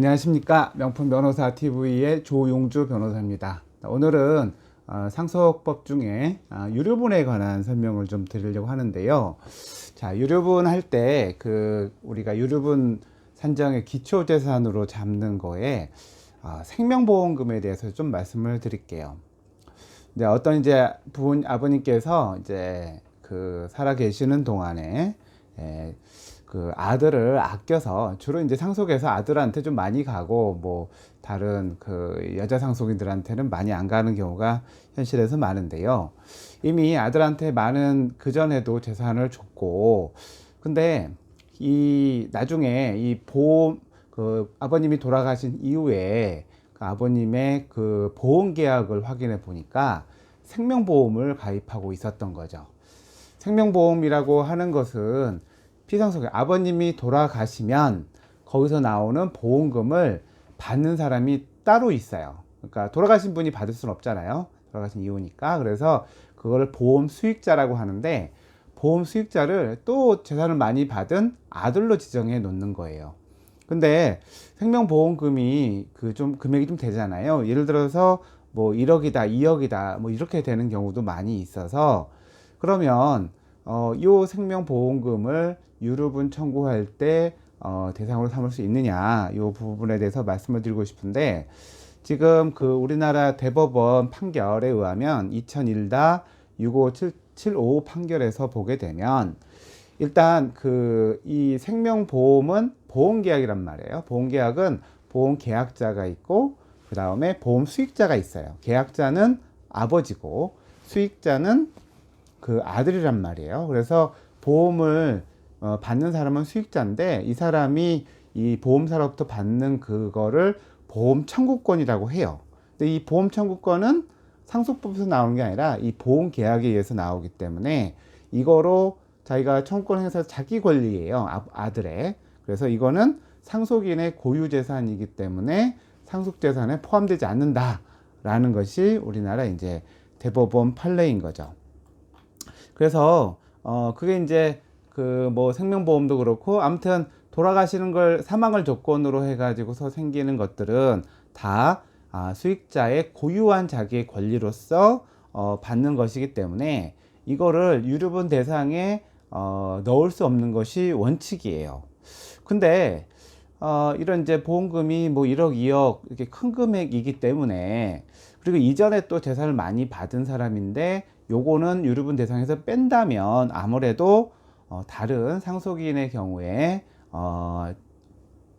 안녕하십니까 명품 변호사 TV의 조용주 변호사입니다. 오늘은 어, 상속법 중에 아, 유료분에 관한 설명을 좀 드리려고 하는데요. 자 유료분 할 때 그 우리가 유료분 산정의 기초재산으로 잡는 거에 어, 생명보험금에 대해서 좀 말씀을 드릴게요. 이제 어떤 이제 부모 아버님께서 이제 그 살아 계시는 동안에 에, 그 아들을 아껴서 주로 이제 상속해서 아들한테 좀 많이 가고 뭐 다른 그 여자 상속인들한테는 많이 안 가는 경우가 현실에서 많은데요. 이미 아들한테 많은 그 전에도 재산을 줬고 근데 이 나중에 이 보험 그 아버님이 돌아가신 이후에 그 아버님의 그 보험 계약을 확인해 보니까 생명보험을 가입하고 있었던 거죠. 생명보험이라고 하는 것은 피상속에 아버님이 돌아가시면 거기서 나오는 보험금을 받는 사람이 따로 있어요. 그러니까 돌아가신 분이 받을 수는 없잖아요. 돌아가신 이후니까. 그래서 그걸 보험 수익자라고 하는데 보험 수익자를 또 재산을 많이 받은 아들로 지정해 놓는 거예요. 근데 생명보험금이 그 좀 금액이 좀 되잖아요. 예를 들어서 뭐 1억이다, 2억이다, 뭐 이렇게 되는 경우도 많이 있어서 그러면 어, 요 생명보험금을 유류분 청구할 때 어, 대상으로 삼을 수 있느냐 이 부분에 대해서 말씀을 드리고 싶은데 지금 그 우리나라 대법원 판결에 의하면 2001다 65775 판결에서 보게 되면 일단 그 이 생명보험은 보험계약이란 말이에요. 보험계약은 보험계약자가 있고 그 다음에 보험 수익자가 있어요. 계약자는 아버지고 수익자는 그 아들이란 말이에요. 그래서 보험을 어, 받는 사람은 수익자인데 이 사람이 이 보험사로부터 받는 그거를 보험 청구권이라고 해요. 근데 이 보험 청구권은 상속법에서 나오는 게 아니라 이 보험 계약에 의해서 나오기 때문에 이거로 자기가 청구권 행사 자기 권리예요. 아, 아들의. 그래서 이거는 상속인의 고유 재산이기 때문에 상속 재산에 포함되지 않는다라는 것이 우리나라 이제 대법원 판례인 거죠. 그래서 어 그게 이제 그 뭐 생명보험도 그렇고 아무튼 돌아가시는 걸 사망을 조건으로 해가지고서 생기는 것들은 다 아, 수익자의 고유한 자기의 권리로서 어, 받는 것이기 때문에 이거를 유류분 대상에 어, 넣을 수 없는 것이 원칙이에요. 근데 어, 이런 이제 보험금이 뭐 1억, 2억 이렇게 큰 금액이기 때문에 그리고 이전에 또 재산을 많이 받은 사람인데 요거는 유류분 대상에서 뺀다면 아무래도 어, 다른 상속인의 경우에 어,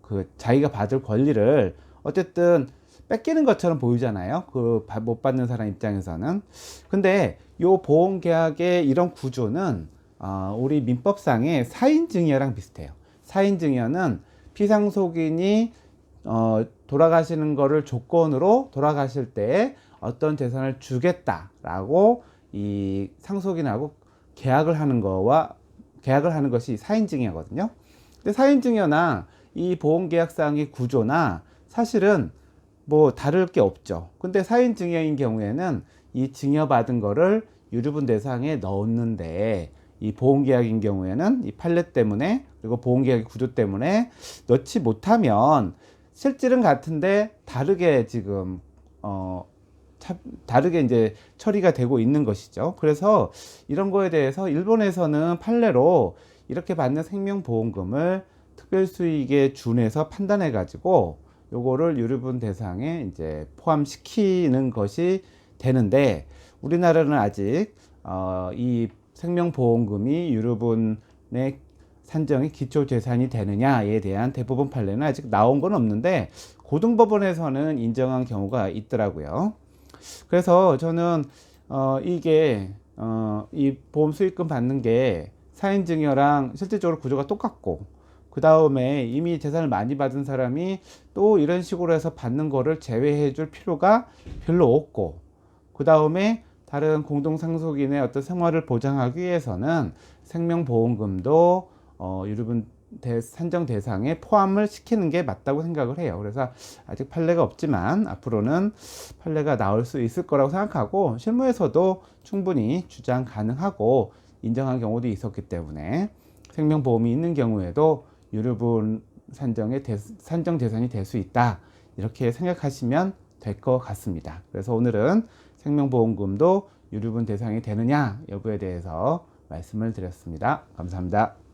그 자기가 받을 권리를 어쨌든 뺏기는 것처럼 보이잖아요. 그 못 받는 사람 입장에서는. 근데 요 보험 계약의 이런 구조는 어, 우리 민법상의 사인 증여랑 비슷해요. 사인 증여는 피상속인이 어, 돌아가시는 거를 조건으로 돌아가실 때 어떤 재산을 주겠다라고 이 상속인하고 계약을 하는 거와 계약을 하는 것이 사인증여거든요. 근데 사인증여나 이 보험계약상의 구조나 사실은 뭐 다를 게 없죠. 근데 사인증여인 경우에는 이 증여받은 거를 유류분 대상에 넣었는데 이 보험계약인 경우에는 이 판례 때문에 그리고 보험계약의 구조 때문에 넣지 못하면 실질은 같은데 다르게 지금 어참 다르게 이제 처리가 되고 있는 것이죠. 그래서 이런 거에 대해서 일본에서는 판례로 이렇게 받는 생명보험금을 특별수익에 준해서 판단해 가지고 요거를 유류분 대상에 이제 포함시키는 것이 되는데 우리나라는 아직 어, 이 생명보험금이 유류분의 산정이 기초재산이 되느냐에 대한 대법원 판례는 아직 나온 건 없는데 고등법원에서는 인정한 경우가 있더라고요. 그래서 저는 어, 이게 어, 이 보험 수익금 받는 게 사인 증여랑 실질적으로 구조가 똑같고 그 다음에 이미 재산을 많이 받은 사람이 또 이런 식으로 해서 받는 거를 제외해 줄 필요가 별로 없고 그 다음에 다른 공동상속인의 어떤 생활을 보장하기 위해서는 생명보험금도 어, 대, 산정 대상에 포함을 시키는 게 맞다고 생각을 해요. 그래서 아직 판례가 없지만 앞으로는 판례가 나올 수 있을 거라고 생각하고 실무에서도 충분히 주장 가능하고 인정한 경우도 있었기 때문에 생명보험이 있는 경우에도 유류분 산정의 대, 산정 대상이 될 수 있다. 이렇게 생각하시면 될 것 같습니다. 그래서 오늘은 생명보험금도 유류분 대상이 되느냐 여부에 대해서 말씀을 드렸습니다. 감사합니다.